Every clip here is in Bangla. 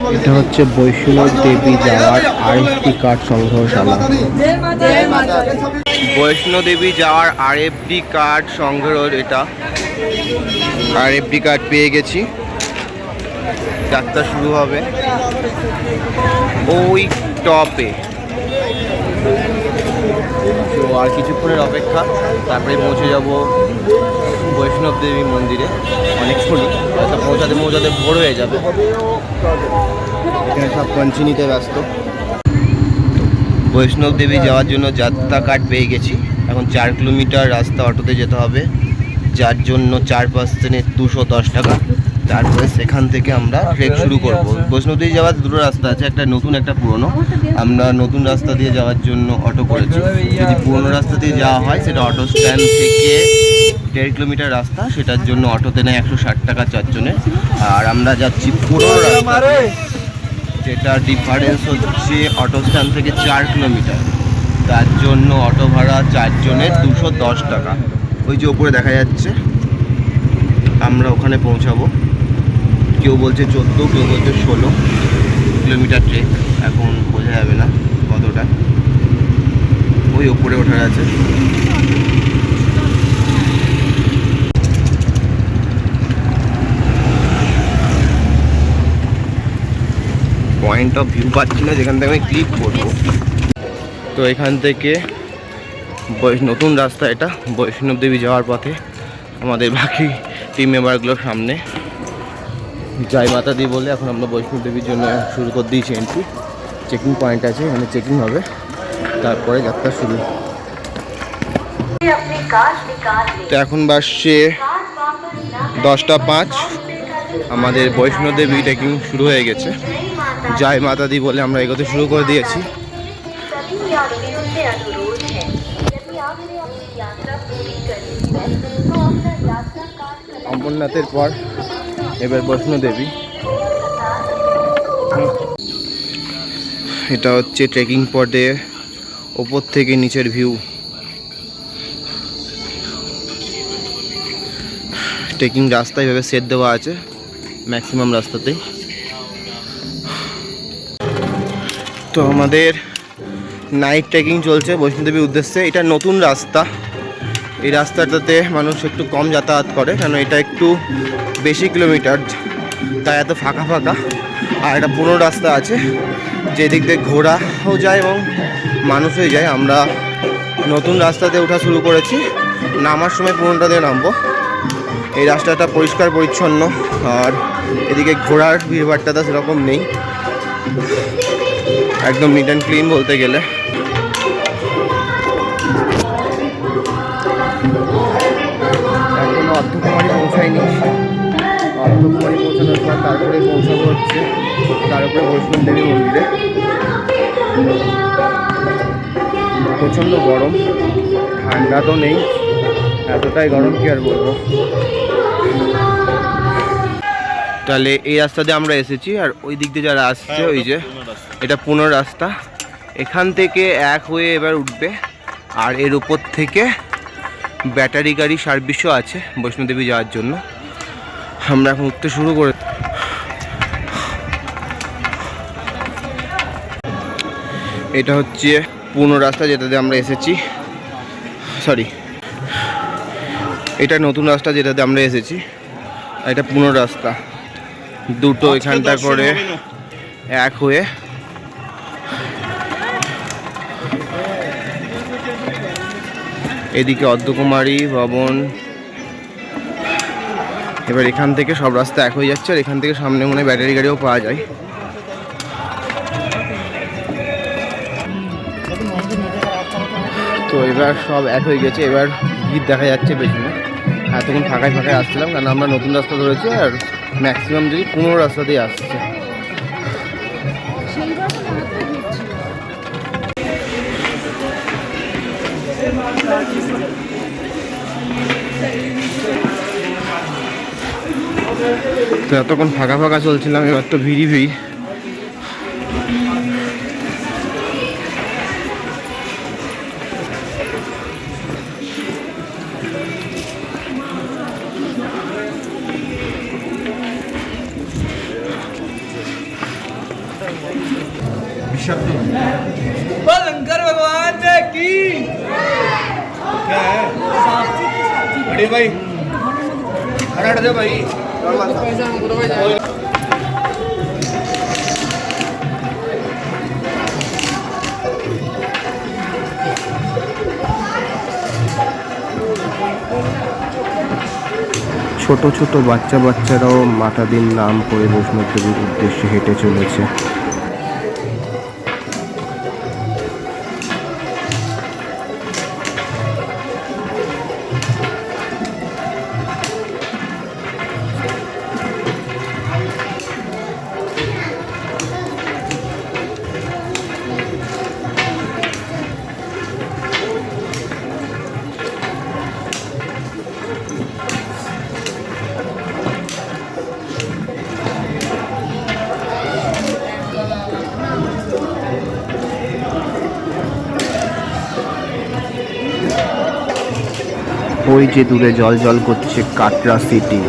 এটা হচ্ছে বৈষ্ণব দেবী যাওয়ার আরএফটি কার্ড সংগ্রহশালা। বৈষ্ণব দেবী যাওয়ার আরএফডি কার্ড সংগ্রহ এটা। আরএফডি কার্ড পেয়ে গেছি। যাত্রা শুরু হবে। ওই টপে। আর কিছুক্ষণের অপেক্ষা, তারপরে পৌঁছে যাব বৈষ্ণব দেবী মন্দিরে অনেকক্ষণই হয়তো পৌঁছাতে পৌঁছাতে ভোর হয়ে যাবে। এখানে সব পঞ্চি নিতে ব্যস্ত। বৈষ্ণব দেবী যাওয়ার জন্য যাত্রা কার্ড পেয়ে গেছি। এখন চার কিলোমিটার রাস্তা অটোতে যেতে হবে। যার জন্য চার পার্সেন্টের দুশো দশ টাকা। তারপরে সেখান থেকে আমরা ট্রেক শুরু করব। বৈষ্ণব দেবী যাওয়ার দুটো রাস্তা আছে, একটা নতুন, একটা পুরনো। আমরা নতুন রাস্তা দিয়ে যাওয়ার জন্য অটো করেছি। যদি পুরনো রাস্তা দিয়ে যাওয়া হয়, সেটা অটো স্ট্যান্ড থেকে দেড় কিলোমিটার রাস্তা, সেটার জন্য অটোতে নেয় একশো ষাট টাকা চারজনের। আর আমরা যাচ্ছি পুরনো রাস্তা। যেটা ডিফারেন্স হচ্ছে অটো স্ট্যান্ড থেকে চার কিলোমিটার। তার জন্য অটো ভাড়া চারজনের দুশো দশ টাকা। ওই যে ওপরে দেখা যাচ্ছে। আমরা ওখানে পৌঁছাবো। কেউ বলছে চোদ্দ, কেউ বলছে ষোলো কিলোমিটার ট্রেক এখন বোঝা যাবে না কতটা। ওই ওপরে ওঠার আছে। পয়েন্ট অফ ভিউ পাচ্ছি না, যেখান থেকে আমি ক্লিক করব। তো এখান থেকে নতুন রাস্তা এটা, বৈষ্ণব দেবী যাওয়ার পথে আমাদের বাকি টিম মেম্বারগুলোর সামনে। জয় মাতা দি বলে এখন আমরা বৈষ্ণব দেবীর জন্য শুরু করে দিয়েছি এন্ট্রি চেকিং পয়েন্ট আছে, এখানে চেকিং হবে। তারপরে যাত্রা শুরু। তো এখন বাসছে দশটা পাঁচ। আমাদের বৈষ্ণব দেবী ট্রেকিং শুরু হয়ে গেছে। জয় মাতা দি বলে আমরা এগোতে শুরু করে দিয়েছি। অমরনাথের পর এবার বৈষ্ণব দেবী। এটা হচ্ছে ট্রেকিং পটে ওপর থেকে নিচের ভিউ ট্রেকিং রাস্তায় এভাবে সেট দেওয়া আছে ম্যাক্সিমাম রাস্তাতেই। তো আমাদের নাইট ট্রেকিং চলছে বৈষ্ণোদেবীর উদ্দেশ্যে। এটা নতুন রাস্তা। এই রাস্তাটাতে মানুষ একটু কম যাতায়াত করে, কেন এটা একটু বেশি কিলোমিটার, তাই এত ফাঁকা ফাঁকা। আর একটা পুরনো রাস্তা আছে, যেদিক দিয়ে ঘোড়াও যায় এবং মানুষই যায়। আমরা নতুন রাস্তাতে ওঠা শুরু করেছি, নামার সময় পুরোটা দিয়ে নামবো। এই রাস্তাটা পরিষ্কার, পরিচ্ছন্ন, আর এদিকে ঘোড়ার ভিড়ভাড়টা সেরকম নেই। একদম নিট অ্যান্ড ক্লিন বলতে গেলে। অর্ধকুমারী পৌঁছায়নি অর্ধকুমারী পৌঁছানোর পর তারপরে পৌঁছানো হচ্ছে তারপরে বৈষ্ণব দেবী মন্দিরে প্রচণ্ড গরম ঠান্ডা তো নেই এতটাই গরম কি আর বলব তাহলে এই রাস্তা দিয়ে আমরা এসেছি আর ওই দিক দিয়ে যারা আসছে ওই যে এটা পুনর রাস্তা এখান থেকে এক হয়ে এবার উঠবে আর এর উপর থেকে ব্যাটারি গাড়ি সার্ভিসও আছে বৈষ্ণোদেবী যাওয়ার জন্য। আমরা এখন উঠতে শুরু করে এটা হচ্ছে পুরনো রাস্তা যেটাতে আমরা এসেছি। সরি এটা নতুন রাস্তা যেটাতে আমরা এসেছি। এটা পুরনো রাস্তা। দুটো এখানটা করে এক হয়ে এদিকে অর্ধকুমারী ভবন। এবার এখান থেকে সব রাস্তা এক হয়ে যাচ্ছে, আর এখান থেকে সামনে মনে ব্যাটারি গাড়িও পাওয়া যায়। তো এবার সব এক হয়ে গেছে, এবার ভিড় দেখা যাচ্ছে পেছনে। এতক্ষণ ফাঁকায় ফাঁকায় আসছিলাম, কারণ আমরা নতুন রাস্তা ধরেছি, আর ম্যাক্সিমাম যদি পুরনো রাস্তা দিয়ে আসছে তো এতক্ষণ ফাঁকা ফাঁকা চলছিলাম এবার তো ভিড়ি ভিড়। ছোট ছোট বাচ্চা বাচ্চারাও মাতাদের নাম করে বৈষ্ণব দেবীর উদ্দেশ্যে হেঁটে চলেছে। যে দূরে জল জল করছে কাটরা সিটি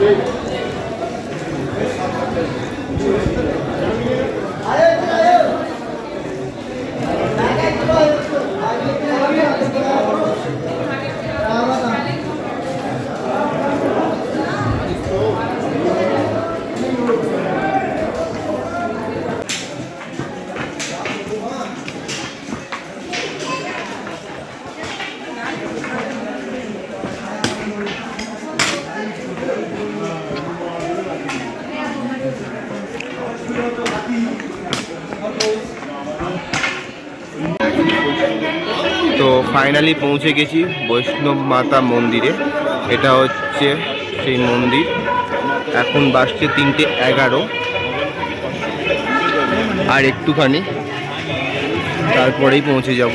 তো ফাইনালি পৌঁছে গেছি বৈষ্ণব মাতা মন্দিরে। এটা হচ্ছে সেই মন্দির। এখন বাসছে তিনটে এগারো। আর একটুখানি তারপরেই পৌঁছে যাব।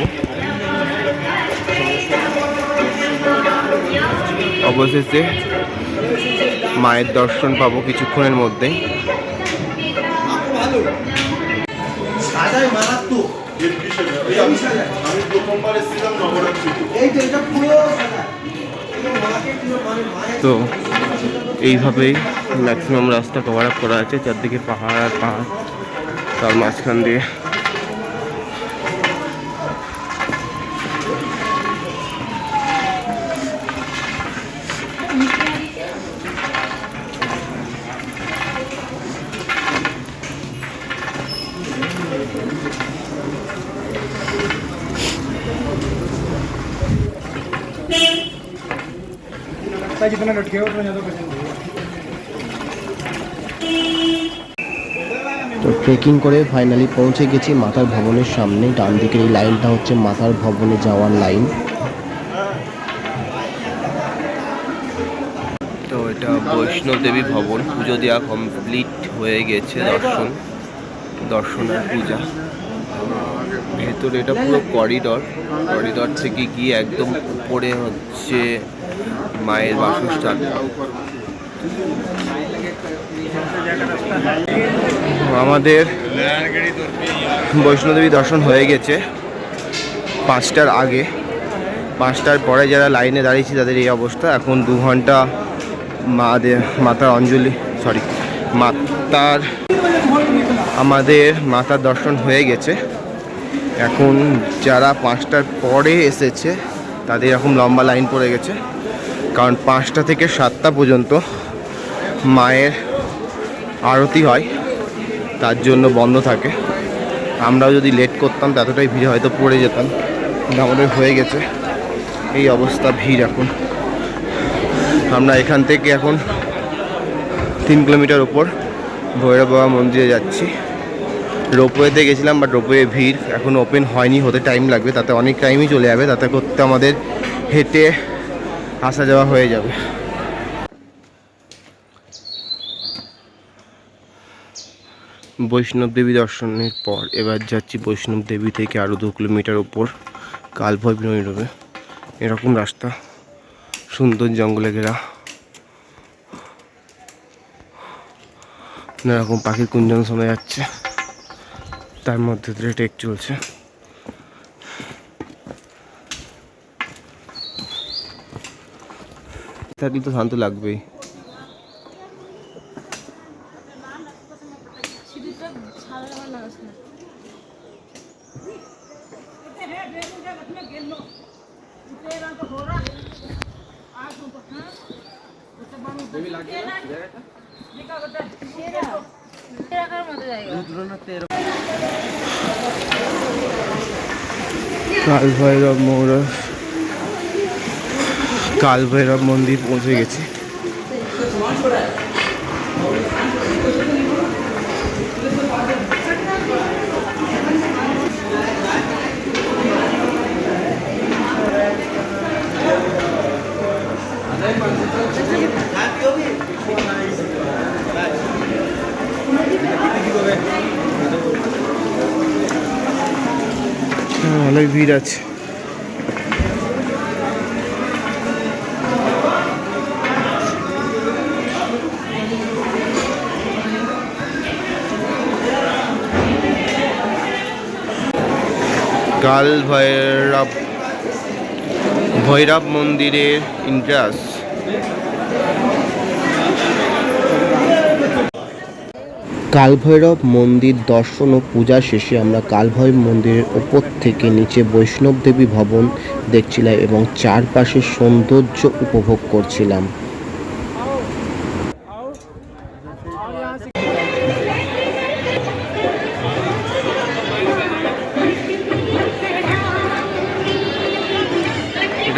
অবশেষে মায়ের দর্শন পাবো কিছুক্ষণের আমি প্রথমবার এসেছিলাম নবরাত্রি তো এইভাবেই ম্যাক্সিমাম রাস্তা কভার আপ করা আছে চারদিকে পাহাড় আর পাহাড় তার মাঝখান দিয়ে जितना लटके उतना ज्यादा पसंद है তো ট্রেকিং করে ফাইনালি পৌঁছে গেছি মাতার ভবনের সামনে ডান দিকের এই লাইনটা হচ্ছে মাতার ভবনে যাওয়ার লাইন তো এটা বৈষ্ণব দেবী ভবন পুজো দেওয়া কমপ্লিট হয়ে গেছে দর্শন দর্শন আর পূজা ভেতরে এটা পুরো করিডর করিডর থেকে গিয়ে একদম উপরে হচ্ছে মায়ের বাসস্থান। আমাদের বৈষ্ণোদেবী দর্শন হয়ে গেছে পাঁচটার আগে। পাঁচটার পরে যারা লাইনে দাঁড়িয়েছে তাদের এই অবস্থা। এখন দু ঘণ্টা মাতার অঞ্জলি সরি মাতার আমাদের মাতার দর্শন হয়ে গেছে। এখন যারা পাঁচটার পরে এসেছে, তাদের এরকম লম্বা লাইন পড়ে গেছে। কারণ পাঁচটা থেকে সাতটা পর্যন্ত মায়ের আরতি হয়, তার জন্য বন্ধ থাকে। আমরাও যদি লেট করতাম তো এতটাই ভিড় হয়তো পড়ে যেতাম। কিন্তু আমাদের হয়ে গেছে। এই অবস্থা, ভিড় এখন। আমরা এখান থেকে এখন তিন কিলোমিটার ওপর ভৈরব বাবা মন্দিরে যাচ্ছি। রোপওয়েতে গেছিলাম বাট রোপওয়ে ভিড় এখন ওপেন হয়নি। হতে টাইম লাগবে, তাতে অনেক টাইমই চলে যাবে। তাতে করতে আমাদের হেঁটে আসা যাওয়া হয়ে যাবে। বৈষ্ণব দেবী দর্শনের পর এবার যাচ্ছি বৈষ্ণব দেবী থেকে আরও দু কিলোমিটার উপর কালভয় নৈরবে এরকম রাস্তা, সুন্দর জঙ্গলে ঘেরা। এরকম পাখির কুঞ্জন শোনা যাচ্ছে। তার মধ্যে দিয়ে টেক চলছে। থাকলে তো শান্ত লাগবেই। কাল ভৈরব মৌর কাল ভৈরব মন্দির পৌঁছে গেছি। হ্যাঁ, অনেক ভিড় আছে। কাল ভৈরব ভৈরব মন্দিরের ইন্ট্রাস কালভৈরব মন্দির দর্শন ও পূজা শেষে আমরা কালভৈরব মন্দিরের ওপর থেকে নিচে বৈষ্ণব দেবী ভবন দেখছিলাম এবং চারপাশের সৌন্দর্য উপভোগ করছিলাম।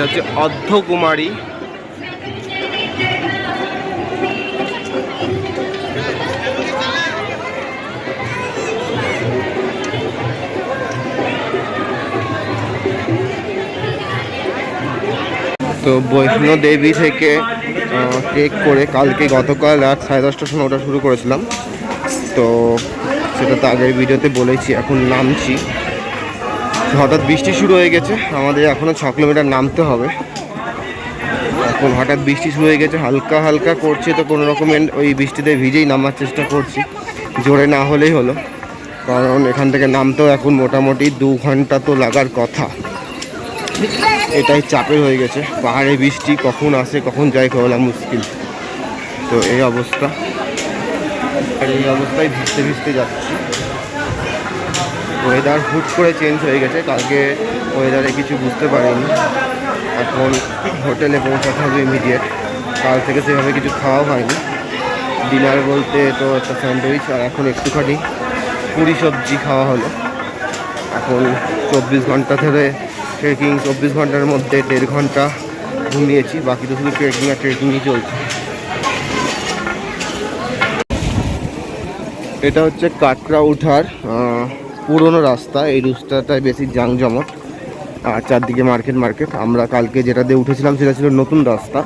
হচ্ছে অর্ধকুমারী। তো বৈষ্ণো দেবী থেকে টেক করে কালকে গতকাল রাত সাড়ে দশটার সময় ওটা শুরু করেছিলাম। তো সেটা তো আগের ভিডিওতে বলেছি এখন নামছি। হঠাৎ বৃষ্টি শুরু হয়ে গেছে। আমাদের এখনও ছ কিলোমিটার নামতে হবে। এখন হঠাৎ বৃষ্টি শুরু হয়ে গেছে, হালকা হালকা করছে তো কোনো রকমের ওই বৃষ্টিতে ভিজেই নামার চেষ্টা করছি। জোরে না হলেই হলো। কারণ এখান থেকে নামতেও এখন মোটামুটি দু ঘণ্টা তো লাগার কথা। এটাই চাপের হয়ে গেছে। পাহাড়ে বৃষ্টি কখন আসে, কখন যায় বলা মুশকিল। তো এই অবস্থা। এই অবস্থায় ভিজতে ভিজতে যাচ্ছি। ওয়েদার হুট করে চেঞ্জ হয়ে গেছে। কালকে ওয়েদারে কিছু বুঝতে পারিনি। এখন হোটেলে পৌঁছাতে হবে ইমিডিয়েট কাল থেকে সেভাবে কিছু খাওয়াও হয়নি। ডিনার বলতে তো একটা স্যান্ডউইচ আর এখন একটুখানি পুরি সবজি খাওয়া হলো। এখন চব্বিশ ঘণ্টা ধরে ট্রেকিং চব্বিশ ঘণ্টার মধ্যে দেড় ঘণ্টা ঘুমিয়েছি। বাকি তো শুধু ট্রেকিং আর ট্রেকিংই চলছে। এটা হচ্ছে কাটরা উঠার পুরনো রাস্তা, এই রাস্তাটায় বেশি জাঁকজমট আর চারদিকে মার্কেট মার্কেট। আমরা কালকে যেটা দিয়ে উঠেছিলাম সেটা ছিল নতুন রাস্তা।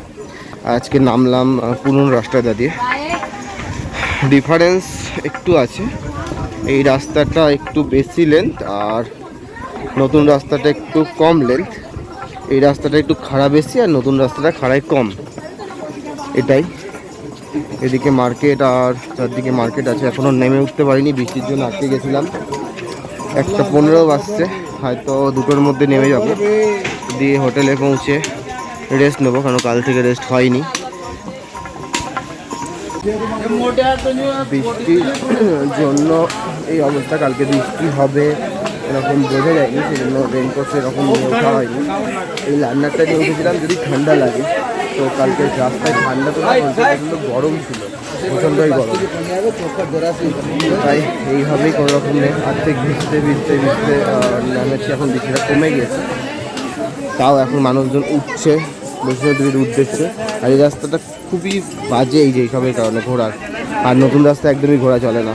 আজকে নামলাম পুরনো রাস্তাটা দিয়ে। ডিফারেন্স একটু আছে। এই রাস্তাটা একটু বেশি লেন্থ আর নতুন রাস্তাটা একটু কম লেন্থ এই রাস্তাটা একটু খাড়া বেশি আর নতুন রাস্তাটা খাড়ায় কম। এটাই। এদিকে মার্কেট আর চারদিকে মার্কেট আছে। এখনও নেমে উঠতে পারিনি। বৃষ্টির জন্য আটকে গেছিলাম। একটা পনেরো বাজছে, হয়তো দুটোর মধ্যে নেমে যাব। দিয়ে হোটেলে পৌঁছে রেস্ট নেব, কারণ কাল থেকে রেস্ট হয়নি। বৃষ্টির জন্য এই অবস্থা, কালকে বৃষ্টি হবে এরকম বোঝা যায়নি, সেজন্য রেনকোট এরকম ওঠা হয়নি। এই লান্নারটা নিয়ে উঠেছিলাম, যদি ঠান্ডা লাগে, তো কালকে রাস্তায় ঠান্ডা তো না বলতে গরম ছিল, প্রচণ্ডই গরম। তাই এইভাবেই কোনো রকমে আর্থিক ভিজতে ভিজতে ভিজতে নামেছি এখন বৃষ্টিটা কমে গেছে তাও এখন মানুষজন উঠছে বৈষ্ণব দেবীর উদ্দেশ্যে। আর এই রাস্তাটা খুবই বাজে এই যে এইসবের কারণে ঘোরার। আর নতুন রাস্তা একদমই ঘোরা চলে না।